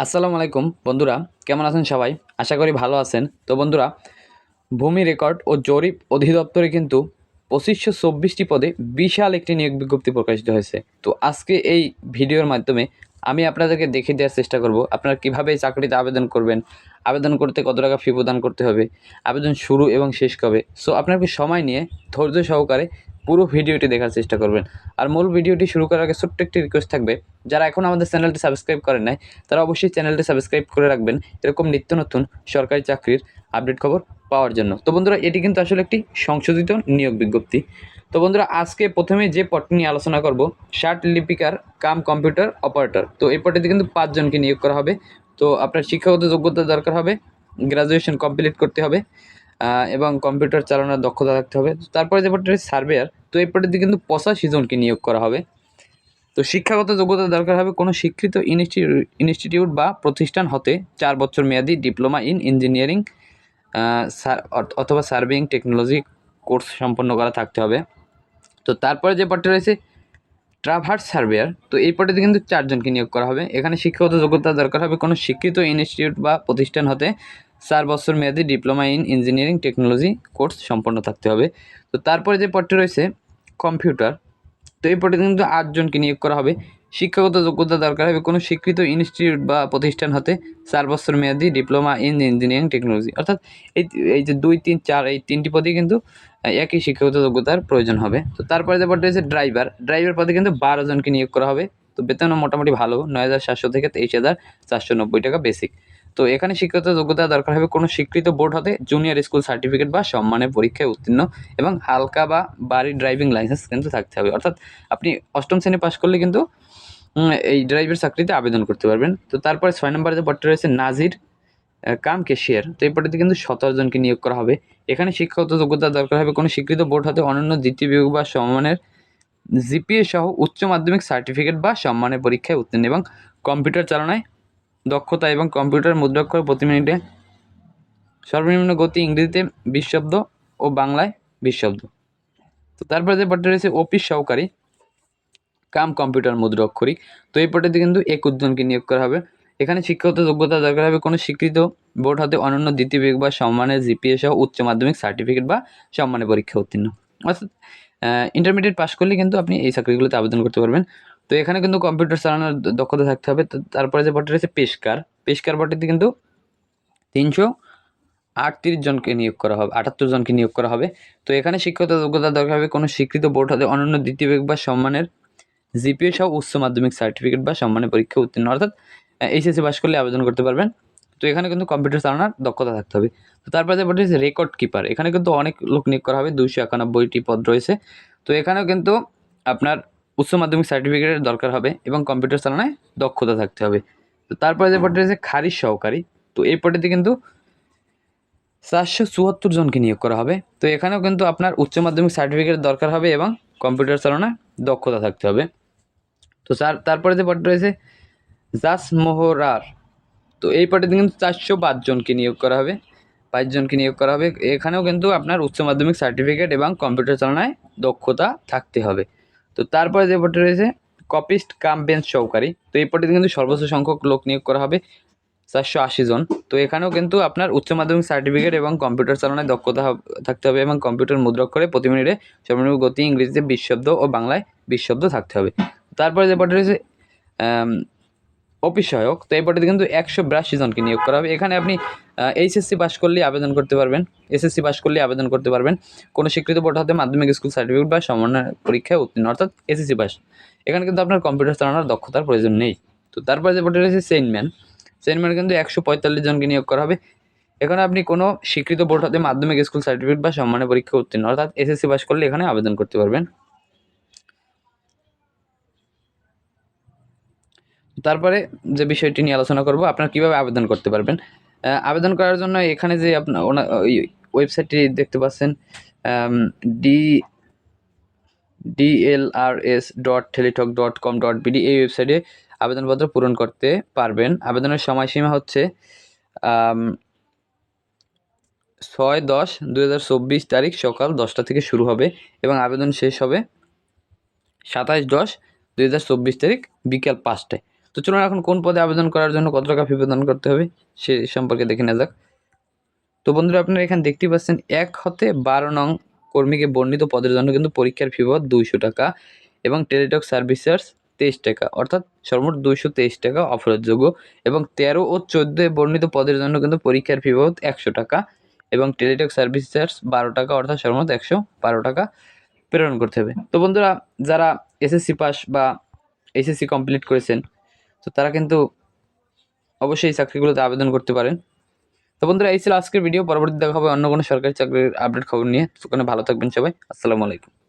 আসসালামু আলাইকুম, বন্ধুরা। কেমন আছেন সবাই? আশা করি ভালো আছেন। তো বন্ধুরা, ভূমি রেকর্ড ও জরিপ অধিদপ্তরে কিন্তু পঁচিশশো চব্বিশটি পদে বিশাল একটি নিয়োগ বিজ্ঞপ্তি প্রকাশিত হয়েছে। তো আজকে এই ভিডিওর মাধ্যমে আমি আপনাদেরকে দেখে দেওয়ার চেষ্টা করব, আপনারা কীভাবে এই চাকরিতে আবেদন করবেন, আবেদন করতে কত টাকা ফি প্রদান করতে হবে, আবেদন শুরু এবং শেষ কবে। সো আপনার কি সময় নিয়ে ধৈর্য সহকারে পুরো ভিডিওটি দেখার চেষ্টা করবেন। আর মূল ভিডিওটি শুরু করার আগে ছোট্ট একটি রিকোয়েস্ট থাকবে, যারা এখন আমাদের চ্যানেলটি সাবস্ক্রাইব করেন নাই, তারা অবশ্যই চ্যানেলটি সাবস্ক্রাইব করে রাখবেন। এরকম নিত্য নতুন সরকারি চাকরির আপডেট খবর পাওয়ার জন্য। তো বন্ধুরা, এটি কিন্তু আসলে একটি সংশোধিত নিয়োগ বিজ্ঞপ্তি। তো বন্ধুরা, আজকে প্রথমে যে পদটি নিয়ে আলোচনা করব শার্ট লিপিকার কাম কম্পিউটার অপারেটর তো এই পদটিতে কিন্তু পাঁচজনকে নিয়োগ করা হবে। তো আপনার শিক্ষাগত যোগ্যতা দরকার হবে গ্রাজুয়েশন কমপ্লিট করতে হবে। এবং কম্পিউটার চালানোর দক্ষতা থাকতে হবে। তারপরে যে পদটি সার্ভেয়ার, তো এই পদটিতে কিন্তু পঁচাশি জনকে নিয়োগ করা হবে। তো শিক্ষাগত যোগ্যতা দরকার হবে কোনো স্বীকৃত ইনস্টিটিউট ইনস্টিটিউট বা প্রতিষ্ঠান হতে চার বছর মেয়াদি ডিপ্লোমা ইন ইঞ্জিনিয়ারিং অথবা সার্ভিং টেকনোলজি কোর্স সম্পন্ন করা থাকতে হবে। তো তারপরে যে পদটি রয়েছে ট্রাভার্স সার্ভেয়ার, তো এই পদটিতে কিন্তু চারজনকে নিয়োগ করা হবে। এখানে শিক্ষাগত যোগ্যতা দরকার হবে কোনো স্বীকৃত ইনস্টিটিউট বা প্রতিষ্ঠান হতে চার বছর মেয়াদি diploma in engineering technology course সম্পন্ন থাকতে হবে। তো তারপরে যে পদটি রয়েছে, কম্পিউটার, তো এই পদে কিন্তু আটজনকে নিয়োগ করা হবে। শিক্ষাগত যোগ্যতা দরকার হবে কোনো স্বীকৃত ইনস্টিটিউট বা প্রতিষ্ঠান হতে চার বছর মেয়াদি ডিপ্লোমা ইন ইঞ্জিনিয়ারিং টেকনোলজি। অর্থাৎ এই এই যে দুই, তিন, চার, এই তিনটি পদে কিন্তু একই শিক্ষাগত যোগ্যতার প্রয়োজন হবে। তো তারপরে যে পদটি রয়েছে, ড্রাইভার। ড্রাইভার পদে কিন্তু বারো জনকে নিয়োগ করা হবে। তো বেতনও মোটামুটি ভালো, নয় হাজার সাতশো থেকে তেইশ হাজার চারশো নব্বই টাকা বেসিক। তো এখানে শিক্ষাগত যোগ্যতা দরকার হবে কোনো স্বীকৃত বোর্ড হতে জুনিয়র স্কুল সার্টিফিকেট বা সম্মানের পরীক্ষায় উত্তীর্ণ এবং হালকা বা বাড়ি ড্রাইভিং লাইসেন্স কিন্তু থাকতে হবে। অর্থাৎ আপনি অষ্টম শ্রেণি পাশ করলে কিন্তু এই ড্রাইভের চাকরিতে আবেদন করতে পারবেন। তো তারপরে ছয় নম্বরে যে পদটি রয়েছে, নাজির কাম কেশিয়ার তো এই পদটিতে কিন্তু সতেরো জনকে নিয়োগ করা হবে। এখানে শিক্ষাগত যোগ্যতা দরকার হবে কোনো স্বীকৃত বোর্ড হতে অনন্য দ্বিতীয় বিভাগ বা সম্মানের জিপিএ সহ উচ্চ মাধ্যমিক সার্টিফিকেট বা সম্মানের পরীক্ষায় উত্তীর্ণ এবং কম্পিউটার চালনায় দক্ষতা এবং কম্পিউটার মুদ্রাক্ষর প্রতি মিনিটে সর্বনিম্ন গতি ইংরেজিতে বিশ শব্দ ও বাংলায় বিশ শব্দ তো তারপরে যে পদটি রয়েছে, অফিস সহকারী, কাম কম্পিউটার মুদ্রাক্ষরিক। তো এই পদটিতে কিন্তু এক জনকে নিয়োগ করা হবে। এখানে শিক্ষাগত যোগ্যতা দরকার হবে কোনো স্বীকৃত বোর্ড হাতে অনন্য দ্বিতীয় বিভাগ বা সম্মানের জিপিএ সহ উচ্চ মাধ্যমিক সার্টিফিকেট বা সম্মানের পরীক্ষা উত্তীর্ণ। অর্থাৎ ইন্টারমিডিয়েট পাস করলে কিন্তু আপনি এই চাকরিগুলোতে আবেদন করতে পারবেন। তো এখানে কিন্তু কম্পিউটার চালানোর দক্ষতা থাকতে হবে। তো তারপরে যে পদটি রয়েছে পেশকার পেশকার পদটিতে কিন্তু তিনশো আটত্রিশ জনকে নিয়োগ করা হবে, আটাত্তর জনকে নিয়োগ করা হবে। তো এখানে শিক্ষাগত যোগ্যতা দরকার হবে কোনো স্বীকৃত বোর্ড হতে, অনন্য দ্বিতীয় বা সম্মানের জিপিএ সহ উচ্চ মাধ্যমিক সার্টিফিকেট বা সম্মানের পরীক্ষা উত্তীর্ণ। অর্থাৎ এইচএসসি পাস করলে আবেদন করতে পারবেন। তো এখানে কিন্তু কম্পিউটার চালানোর দক্ষতা থাকতে হবে। তো তারপরে যে হচ্ছে রেকর্ড কিপার এখানে কিন্তু অনেক লোক নিয়োগ করা হবে, দুইশো একানব্বইটি পদ রয়েছে। তো এখানেও কিন্তু আপনার উচ্চ মাধ্যমিক সার্টিফিকেটের দরকার হবে এবং কম্পিউটার চালানোয় দক্ষতা থাকতে হবে। তো তারপরে যে পদটি রয়েছে খারিজ সহকারী, তো এই পদটিতে কিন্তু চারশো চুয়াত্তর জনকে নিয়োগ করা হবে। তো এখানেও কিন্তু আপনার উচ্চ মাধ্যমিক সার্টিফিকেট দরকার হবে এবং কম্পিউটার চালানোয় দক্ষতা থাকতে হবে। তো তার, তারপরে যে পদটি রয়েছে জাস মোহরার তো এই পদটিতে কিন্তু চারশো জনকে নিয়োগ করা হবে পাঁচজনকে নিয়োগ করা হবে। এখানেও কিন্তু আপনার উচ্চ মাধ্যমিক সার্টিফিকেট এবং কম্পিউটার চালনায় দক্ষতা থাকতে হবে। তো তারপরে যে পদটি রয়েছে কপিস্ট কাম বেঞ্চ সহকারী তো এই পদটিতে কিন্তু সর্বোচ্চ সংখ্যক লোক নিয়োগ করা হবে, চারশো আশি জন। তো এখানেও কিন্তু আপনার উচ্চ মাধ্যমিক সার্টিফিকেট এবং কম্পিউটার চালনায় দক্ষতা থাকতে হবে এবং কম্পিউটার মুদ্রাক্ষরে প্রতি মিনিটে সর্বনিম্ন গতি ইংরেজিতে বিশ শব্দ ও বাংলায় বিশ শব্দ থাকতে হবে। তারপরে যে পদটি রয়েছে অফিস সহায়ক তো এই পদটিতে কিন্তু একশো বিরাশি জনকে নিয়োগ করা হবে। এখানে আপনি এইচএসসি পাস করলে আবেদন করতে পারবেন। এসএসসি পাস করলে আবেদন করতে পারবেন। কোনো স্বীকৃত বোর্ড হাতে মাধ্যমিক স্কুল সার্টিফিকেট বা সমন্বয় পরীক্ষায় উত্তীর্ণ, অর্থাৎ এসএসসি পাস এখানে কিন্তু আপনার কম্পিউটার চালানোর দক্ষতার প্রয়োজন নেই। তো তারপরে যে পদটি রয়েছে সেনম্যান সেনম্যান কিন্তু একশো পঁয়তাল্লিশ জনকে নিয়োগ করা হবে। এখানে আপনি কোনো স্বীকৃত বোর্ড হাতে মাধ্যমিক স্কুল সার্টিফিকেট বা সম্মানের পরীক্ষা উত্তীর্ণ, অর্থাৎ এসএসসি পাস করলে এখানে আবেদন করতে পারবেন। তারপরে যে বিষয়টি নিয়ে আলোচনা করব, আপনার কীভাবে আবেদন করতে পারবেন? আবেদন করার জন্য এখানে যে আপনার ওয়েবসাইটটি দেখতে পাচ্ছেন D DLRS dot Teletalk dot com dot BD এই ওয়েবসাইটে আবেদনপত্র পূরণ করতে পারবেন। আবেদনের সময়সীমা হচ্ছে ছয় দশ দু তারিখ সকাল দশটা থেকে শুরু হবে এবং আবেদন শেষ হবে সাতাশ দশ চব্বিশ তারিখ বিকেল পাঁচটায়। তো চলুন এখন কোন পদে আবেদন করার জন্য কত টাকা ফি প্রদান করতে হবে, সে সম্পর্কে দেখে নেওয়া যাক। তো বন্ধুরা, আপনারা এখানে দেখতেই পাচ্ছেন, এক হতে বারো নং কর্মীকে বর্ণিত পদের জন্য কিন্তু পরীক্ষার ফি বাবদ দুইশো টাকা এবং টেলিটক সার্ভিসার্স তেইশ টাকা, অর্থাৎ সর্বমোট দুইশো তেইশ টাকা অফারযোগ্য এবং তেরো ও চোদ্দোয় বর্ণিত পদের জন্য কিন্তু পরীক্ষার ফি বাবদ একশো টাকা এবং টেলিটক সার্ভিস চার্জ বারো টাকা, অর্থাৎ সর্বমোট একশো বারো টাকা প্রেরণ করতে হবে। তো বন্ধুরা, যারা এসএসসি পাস বা এসএসসি কমপ্লিট করেছেন তো তারা কিন্তু অবশ্যই এই চাকরিগুলোতে আবেদন করতে পারেন। তো বন্ধুরা, এই ছিল আজকের ভিডিও পরবর্তী দেখা হবে অন্য কোনো সরকারি চাকরির আপডেট খবর নিয়ে। সেখানে ভালো থাকবেন সবাই। আসসালামু আলাইকুম।